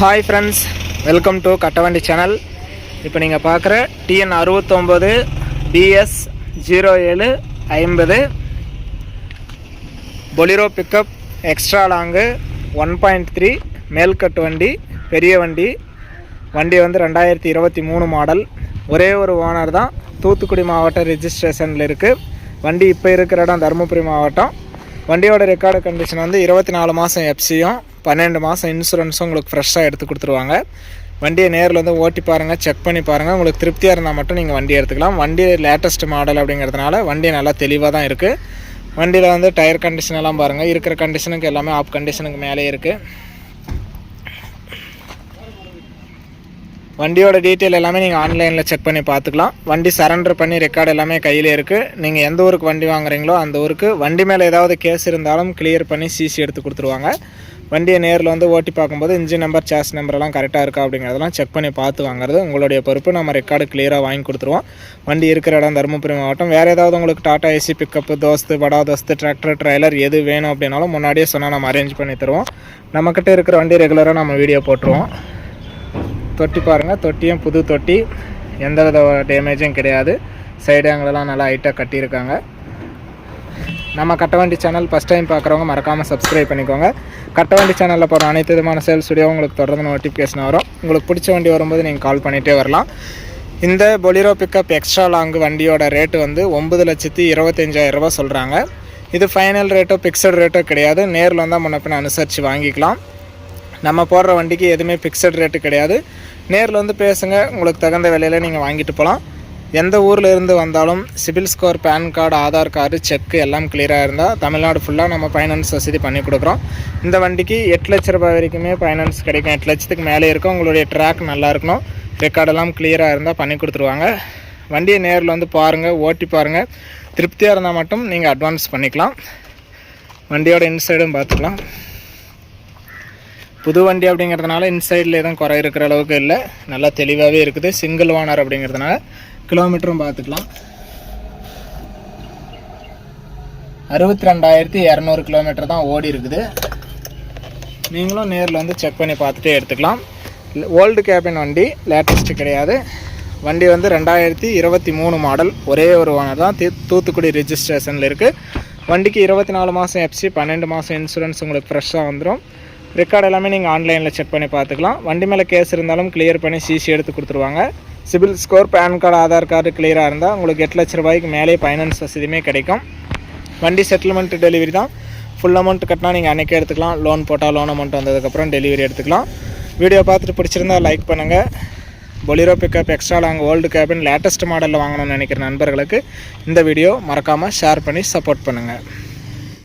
Hi friends welcome to கட்டவண்டி channel இப்போ நீங்கள் பார்க்குற டிஎன் அறுபத்தொம்போது பிஎஸ் ஜீரோ ஏழு ஐம்பது. Bolero pickup extra long one point three மேல்கட்டு வண்டி பெரிய வண்டி. வண்டி வந்து ரெண்டாயிரத்தி இருபத்தி மூணு மாடல் ஒரே ஒரு ஓனர் தான். தூத்துக்குடி மாவட்ட ரிஜிஸ்ட்ரேஷனில் இருக்குது வண்டி இப்போ இருக்கிற இடம் தருமபுரி மாவட்டம். வண்டியோட ரெக்கார்டு கண்டிஷன் வந்து இருபத்தி நாலு மாதம் எஃப்சியும் பன்னெண்டு மாதம் இன்சூரன்ஸும் உங்களுக்கு ஃப்ரெஷ்ஷாக எடுத்து கொடுத்துருவாங்க. வண்டியை நேரில் வந்து ஓட்டி பாருங்கள் செக் பண்ணி பாருங்கள் உங்களுக்கு திருப்தியாக இருந்தால் மட்டும் நீங்கள் வண்டி எடுத்துக்கலாம். வண்டி லேட்டஸ்ட் மாடல் அப்படிங்கிறதுனால வண்டி நல்லா தெளிவாக தான் இருக்குது வண்டியில் வந்து டயர் கண்டிஷன் எல்லாம் பாருங்கள் இருக்கிற கண்டிஷனுக்கு எல்லாமே ஆப் கண்டிஷனுக்கு மேலே இருக்குது வண்டியோட டீட்டெயில் எல்லாமே நீங்கள் ஆன்லைனில் செக் பண்ணி பார்த்துக்கலாம். வண்டி சரண்டர் பண்ணி ரெக்கார்டு எல்லாமே கையில் இருக்குது நீங்கள் எந்த ஊருக்கு வண்டி வாங்குறீங்களோ அந்த ஊருக்கு வண்டி மேலே ஏதாவது கேஸ் இருந்தாலும் கிளியர் பண்ணி சிசி எடுத்து கொடுத்துருவாங்க. வண்டியை நேரில் வந்து ஓட்டி பார்க்கும்போது இன்ஜின் நம்பர் சேஸ் நம்பர்லாம் கரெக்டாக இருக்கா அப்படிங்கிறதெல்லாம் செக் பண்ணி பார்த்து வாங்குறது உங்களுடைய பொறுப்பு. நம்ம ரெக்கார்டு கிளியராக வாங்கி கொடுத்துருவோம். வண்டி இருக்கிற இடம் தருமபுரி மாவட்டம். வேறு ஏதாவது உங்களுக்கு டாட்டா ஏசி பிக்கப்பு தோஸ்து படா தோஸ்து டிராக்டர் ட்ரைலர் எது வேணும் அப்படின்னாலும் முன்னாடியே சொன்னால் நம்ம அரேஞ்ச் பண்ணி தருவோம். நம்மக்கிட்ட இருக்கிற வண்டி ரெகுலராக நம்ம வீடியோ போட்டுருவோம். தொட்டி பாருங்கள் தொட்டியும் புது தொட்டி. எந்த வித டேமேஜும் கிடையாது. சைடு ஆங்கிலெலாம் நல்லா ஹைட்டாக கட்டியிருக்காங்க. நம்ம கட்டவண்டி சேனல் ஃபஸ்ட் டைம் பார்க்குறவங்க மறக்காமல் சப்ஸ்கிரைப் பண்ணிக்கோங்க. கட்டவண்டி சேனலில் போகிற அனைத்து விதமான சேல்ஸ் வீடியோ உங்களுக்கு தொடர்ந்து நோட்டிஃபிகேஷன் வரும். உங்களுக்கு பிடிச்ச வண்டி வரும்போது நீங்கள் கால் பண்ணிகிட்டே வரலாம். இந்த பொலிரோ பிக்கப் எக்ஸ்ட்ரா லாங் வண்டியோட ரேட்டு வந்து ஒம்பது லட்சத்தி இருபத்தஞ்சாயிரம் சொல்கிறாங்க இது ஃபைனல் ரேட்டோ ஃபிக்ஸட் ரேட்டோ கிடையாது. நேரில் வந்தால் முன்னப்பின் அனுசரித்து வாங்கிக்கலாம். நம்ம போடுற வண்டிக்கு எதுவுமே ஃபிக்ஸட் ரேட்டு கிடையாது. நேரில் வந்து பேசுங்க. உங்களுக்கு தகுந்த விலையில் நீங்கள் வாங்கிட்டு போகலாம் எந்த ஊரில் இருந்து வந்தாலும் CIBIL score PAN card Aadhaar card cheque எல்லாம் கிளியராக இருந்தால் தமிழ்நாடு ஃபுல்லாக நம்ம ஃபைனான்ஸ் வசதி பண்ணி கொடுக்குறோம். இந்த வண்டிக்கு எட்டு லட்ச ரூபாய் வரைக்குமே ஃபைனான்ஸ் கிடைக்கும். எட்டு லட்சத்துக்கு மேலே இருக்கும். உங்களுடைய ட்ராக் நல்லா இருக்கணும். ரெக்கார்டெல்லாம் கிளியராக இருந்தால் பண்ணி கொடுத்துருவாங்க. வண்டியை நேரில் வந்து பாருங்கள் ஓட்டி பாருங்கள் திருப்தியாக இருந்தால் மட்டும் நீங்கள் அட்வான்ஸ் பண்ணிக்கலாம். வண்டியோட இன்சைடும் பார்த்துக்கலாம். புது வண்டி அப்படிங்கிறதுனால இன்சைடில் எதுவும் குறை இருக்கிற அளவுக்கு இல்லை. நல்லா தெளிவாகவே இருக்குது. சிங்கிள் ஓனர் அப்படிங்கிறதுனால கிலோமீட்டரும் பார்த்துக்கலாம். அறுபத்தி ரெண்டாயிரத்தி இரநூறு கிலோமீட்டர் தான் ஓடி இருக்குது. நீங்களும் நேரில் வந்து செக் பண்ணி பார்த்துட்டே எடுத்துக்கலாம். ஓல்டு கேபின் வண்டி லேட்டஸ்ட்டு கிடையாது. வண்டி வந்து ரெண்டாயிரத்தி இருபத்தி மூணு மாடல் ஒரே ஒரு ஓனர் தான். தூ- தூத்துக்குடி ரிஜிஸ்ட்ரேஷனில் இருக்குது வண்டிக்கு இருபத்தி நாலு மாதம் எஃப்சி பன்னெண்டு மாதம் இன்சூரன்ஸ் உங்களுக்கு ஃப்ரெஷ்ஷாக வந்துடும் ரெக்கார்டு எல்லாமே நீங்கள் ஆன்லைனில் செக் பண்ணி பார்த்துக்கலாம். வண்டி மேலே கேஸ் இருந்தாலும் கிளியர் பண்ணி சிசி எடுத்து கொடுத்துருவாங்க. CIBIL score PAN card Aadhaar card கிளியராக இருந்தால் உங்களுக்கு எட்டு லட்ச ரூபாய்க்கு மேலே ஃபைனான்ஸ் வசதியுமே கிடைக்கும். வண்டி செட்டில்மெண்ட் டெலிவரி தான். ஃபுல் அமௌண்ட் கட்டினா நீங்கள் அன்றைக்கே எடுத்துக்கலாம். லோன் போட்டால் லோன் அமௌண்ட் வந்ததுக்கப்புறம் டெலிவரி எடுத்துக்கலாம். வீடியோ பார்த்துட்டு பிடிச்சிருந்தா லைக் பண்ணுங்கள் Bolero pickup extra long old cabin latest மாடலில் வாங்கணும்னு நினைக்கிற நண்பர்களுக்கு இந்த வீடியோ மறக்காமல் ஷேர் பண்ணி சப்போர்ட் பண்ணுங்கள்